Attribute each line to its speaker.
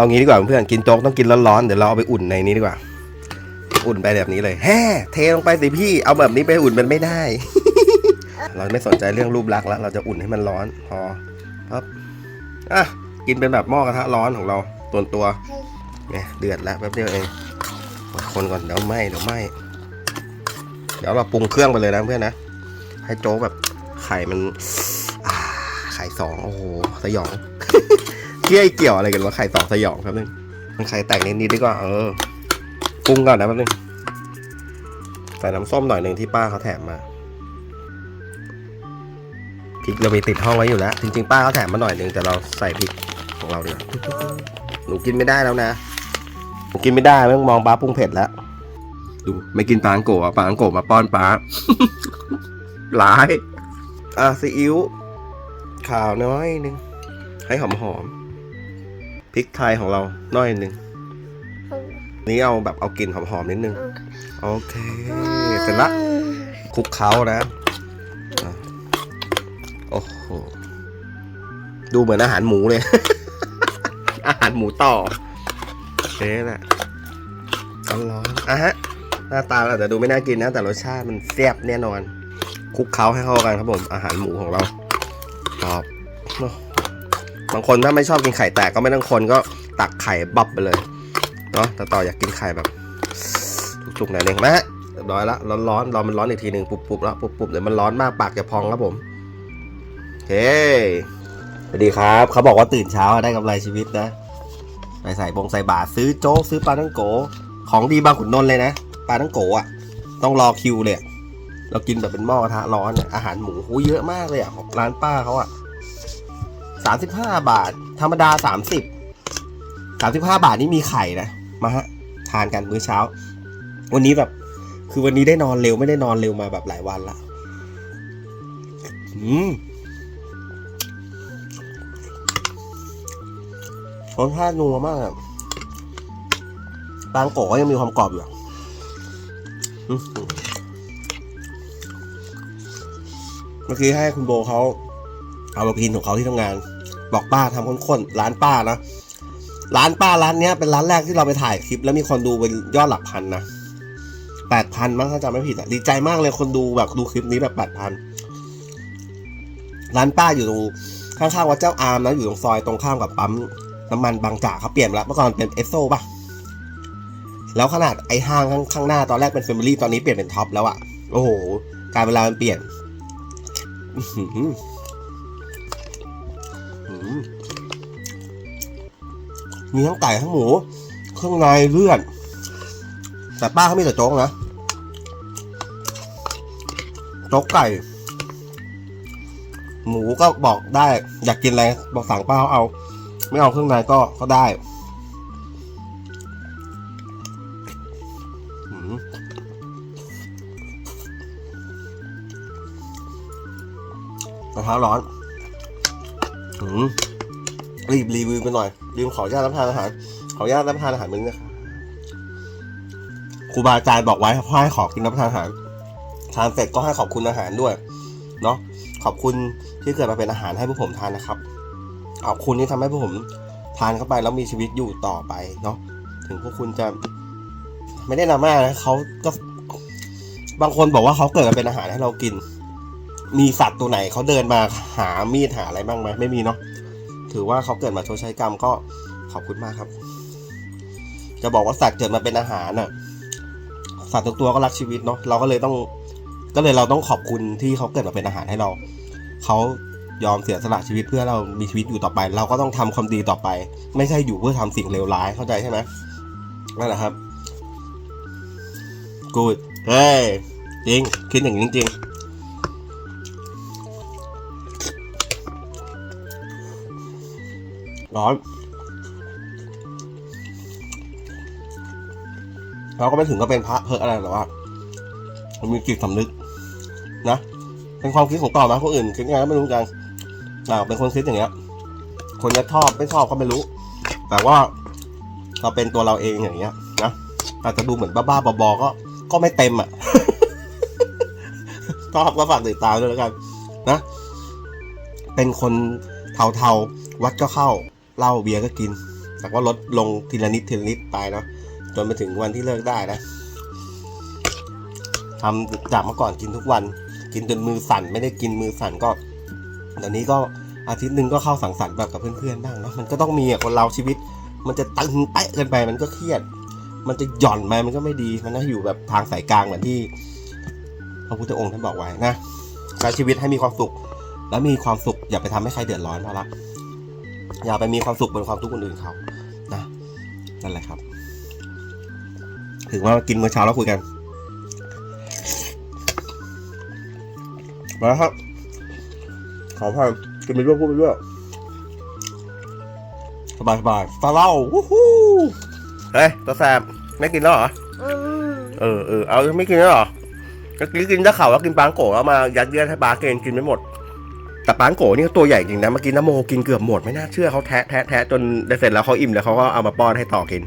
Speaker 1: เอางี้ดีกว่าเพื่อนกินโจ๊กต้องกินร้อนๆเดี๋ยวเราเอาไปอุ่นในนี้ดีกว่า อุ่นไปแบบนี้เลยแฮ่เทลงไปสิพี่เอาแบบนี้ไปอุ่นมันไม่ได้ เราไม่สนใจเรื่องรูปลักษณ์แล้ว เราจะอุ่นให้มันร้อนพอปับอะกินเป็นแบบหม้อกระทะร้อนของเราตัวตัวเนี่ยเดือดแล้วแป๊บเดียวเองคนก่อนเดี๋ยวไหมเดี๋ยวไหมเดี๋ยวเราปรุงเครื่องไปเลยนะเพื่อนนะให้โจ๊กแบบไข่มันไข่สองโอ้โหสยอง เกี่ยเกี่ยวอะไรกันวะไข่สองสยองครับนึงมันไข่แตกนิดๆดีกว่าเออปรุงก่อนนะแป๊บนึงใส่น้ำส้มหน่อยหนึ่งที่ป้าเขาแถมมาพริกเรามีติดห้องไว้อยู่แล้วจริงๆป้าเขาแถมมาหน่อยหนึ่งแต่เราใส่พริกของเราดีกว่าหนูกินไม่ได้แล้วนะหนูกินไม่ได้ไม่ต้อมองป้าปรุงเผ็ดแล้วดูไม่กินปลาอังโกะปลาอังโกะมาป้อนป้าร้าย อะซีอิ๊วขาวน้อยหนึงให้หอมหอมๆ พริกไทยของเราน้อยหนึ่งนี่เอาแบบเอากลิ่นหอมๆนิดนึง โอเค เสร็จละคลุกเคล้านะอะโอ้โห ดูเหมือนอาหารหมูเลย อาหารหมูต่อเอ๊ะแหละร้อนๆอะฮะ หน้าตาอาจจะดูไม่น่ากินนะ แต่รสชาติมันแซ่บแน่นอนคลุกเคล้าให้เข้ากันครับผม อาหารหมูของเราชอบ บางคนถ้าไม่ชอบกินไข่แตกก็ไม่ต้องคนก็ตักไข่บับไปเลยเนาะแต่ต่ออยากกินไข่แบบจุกๆหน่อยหนึงนะฮะเรียบร้อยละร้อนๆรอมันร้อนอีกทีหนึ่งปุบๆแล้วปุบๆเดี๋ยวมันร้อนมากปากจะพองครับผมโอเคสวัสดีครับ เขาบอกว่าตื่นเช้าได้กำไรชีวิตนะไปใส่บงใส่บาตรซื้อโจ๊กซื้อปลาทั้งโก ของดีบางขุนนนท์เลยนะปลาทั้งโกอะ ต้องรอคิวเลยเรากินแบบเป็นหม้อกระทะร้อนอะอาหารหมูหูเยอะมากเลยอะของร้านป้าเขาอะ สามสิบห้าบาท ธรรมดาสามสิบสามสิบห้าบาทนี่มีไข่นะ มาฮะ ทานกันมื้อเช้า วันนี้แบบ คือวันนี้ได้นอนเร็วไม่ได้นอนเร็วมาแบบหลายวันละอืมรสชาตินัวมากอะบางโกะก็ยังมีความกรอบอยู่เมื่อกี้ให้คุณโบเขาเอามากินของเขาที่ทำงาน บอกป้าทำข้นๆร้านป้านะร้านป้าร้านเนี้ยเป็นร้านแรกที่เราไปถ่ายคลิป แล้วมีคนดูเป็นยอดหลักพันนะแปดพันมั้งถ้าจำไม่ผิดอะดีใจมากเลยคนดูแบบดูคลิปนี้แบบแปดพันร้านป้าอยู่ตรงข้างๆวัดเจ้าอามนะอยู่ตรงซอยตรงข้ามกับปั๊มน้ำมันบางจากเขาเปลี่ยนแล้วเมื่อก่อนเป็นเอสโซป่ะแล้วขนาดไอ้ห้างข้างข้างหน้าตอนแรกเป็นเฟมิลี่ตอนนี้เปลี่ยนเป็นท็อปแล้วอะโอ้โห การเวลามันเปลี่ยน มีทั้งไก่ทั้งหมู เครื่องในเลือด แต่ป้าเขาไมีแต่โจ๊กนะ โจ๊กไก่ หมูก็บอกได้ อยากกินอะไรบอกสั่งป้าเขาเอา ไม่เอาเครื่องในก็ก็ได้กระทะร้อน รีบรีวิวไปหน่อยรีวขออนุญาตรับทานอาหาร ขออนุญาตรับทานอาหารมื้อนี้นะครับครูบาอาจารย์บอกไว้ให้ขอกินรับทานอาหารทานเสร็จก็ให้ขอบคุณอาหารด้วย เนาะขอบคุณที่เกิดมาเป็นอาหารให้พวกผมทานนะครับขอบคุณที่ทำให้พวกผมทานเข้าไปแล้วมีชีวิตอยู่ต่อไปเนาะถึงพวกคุณจะ ไม่ได้นำมานะเขาก็บางคนบอกว่าเขาเกิดมาเป็นอาหารให้เรากิน มีสัตว์ตัวไหนเขาเดินมาหามีดหาอะไรบ้างไหมไม่มีเนาะถือว่าเขาเกิดมาชดใช้กรรมก็ขอบคุณมากครับ จะบอกว่าสัตว์เกิดมาเป็นอาหารน่ะ สัตว์ทุกตัวก็รักชีวิตเนาะเราก็เลยต้อง ก็เลยเราต้องขอบคุณที่เขาเกิดมาเป็นอาหารให้เราเขายอมเสียสละชีวิตเพื่อเรามีชีวิตอยู่ต่อไป เราก็ต้องทำความดีต่อไป ไม่ใช่อยู่เพื่อทำสิ่งเลวร้ายเข้าใจใช่ไหมนั่นแหละครับกูดเฮ้ยจริงคิดอย่างนี้จริง ร้อน เราก็ไม่ถึงก็เป็นพระเพออะไรหรอกว่ามันมีจิตสำนึก นะ เป็นความคิดของต่อมาคนอื่นคิดยังไงก็ไม่รู้จังเราเป็นคนคิดอย่างเงี้ย คนจะชอบไม่ชอบก็ไม่รู้ แต่ว่าเราเป็นตัวเราเองอย่างเงี้ย นะอาจจะดูเหมือนบ้าๆบอๆก็ ก็ไม่เต็มอะชอบก็ฝากติดตามด้วยแล้วกัน นะ เป็นคนเทาๆ วัดก็เข้า เหล้าเบียร์ก็กิน แต่ว่าลดลงทีละนิดทีละนิดไปเนาะจนไปถึงวันที่เลิกได้นะทำจากเมื่อก่อนกินทุกวัน กินจนมือสั่นไม่ได้กินมือสั่นก็เดี๋ยวนี้ก็อาทิตย์หนึ่งก็เข้าสังสรรค์แบบกับเพื่อนๆบ้างเนาะมันก็ต้องมีอะคนเราชีวิต มันจะตึงเป๊ะเกินไปมันก็เครียด มันจะหย่อนไปมันก็ไม่ดีมันต้องอยู่แบบทางสายกลางเหมือนที่พระพุทธองค์ท่านบอกไว้นะใช้ชีวิตให้มีความสุข แล้วมีความสุขอย่าไปทำให้ใครเดือดร้อนพอละ อย่าไปมีความสุขบนความทุกข์คนอื่นเขานะนั่นแหละครับ ถึงว่ากินเมื่อเช้าแล้วคุยกันมาครับ ขอพายกินไปด้วยพูดไปด้วยสบายสบายฟาเล่าวู้ฮู้เฮ้ยตัวแซมไม่กินแล้วเหรอ
Speaker 2: อืม
Speaker 1: เออเออเอาไม่กินแล้วเหรอเมื่อกี้กินถ้าข่าวว่ากินปลางโกะแล้วมายัดเยียดให้ปลาเกนกินไม่หมด แต่ปางโกนี่ตัวใหญ่จริงนะเมื่อกี้นโมกินเกือบหมดไม่น่าเชื่อเขาแทะแทะแทะจนได้เสร็จแล้วเขาอิ่มแล้วเขาก็เอามาป้อนให้ต่อกิน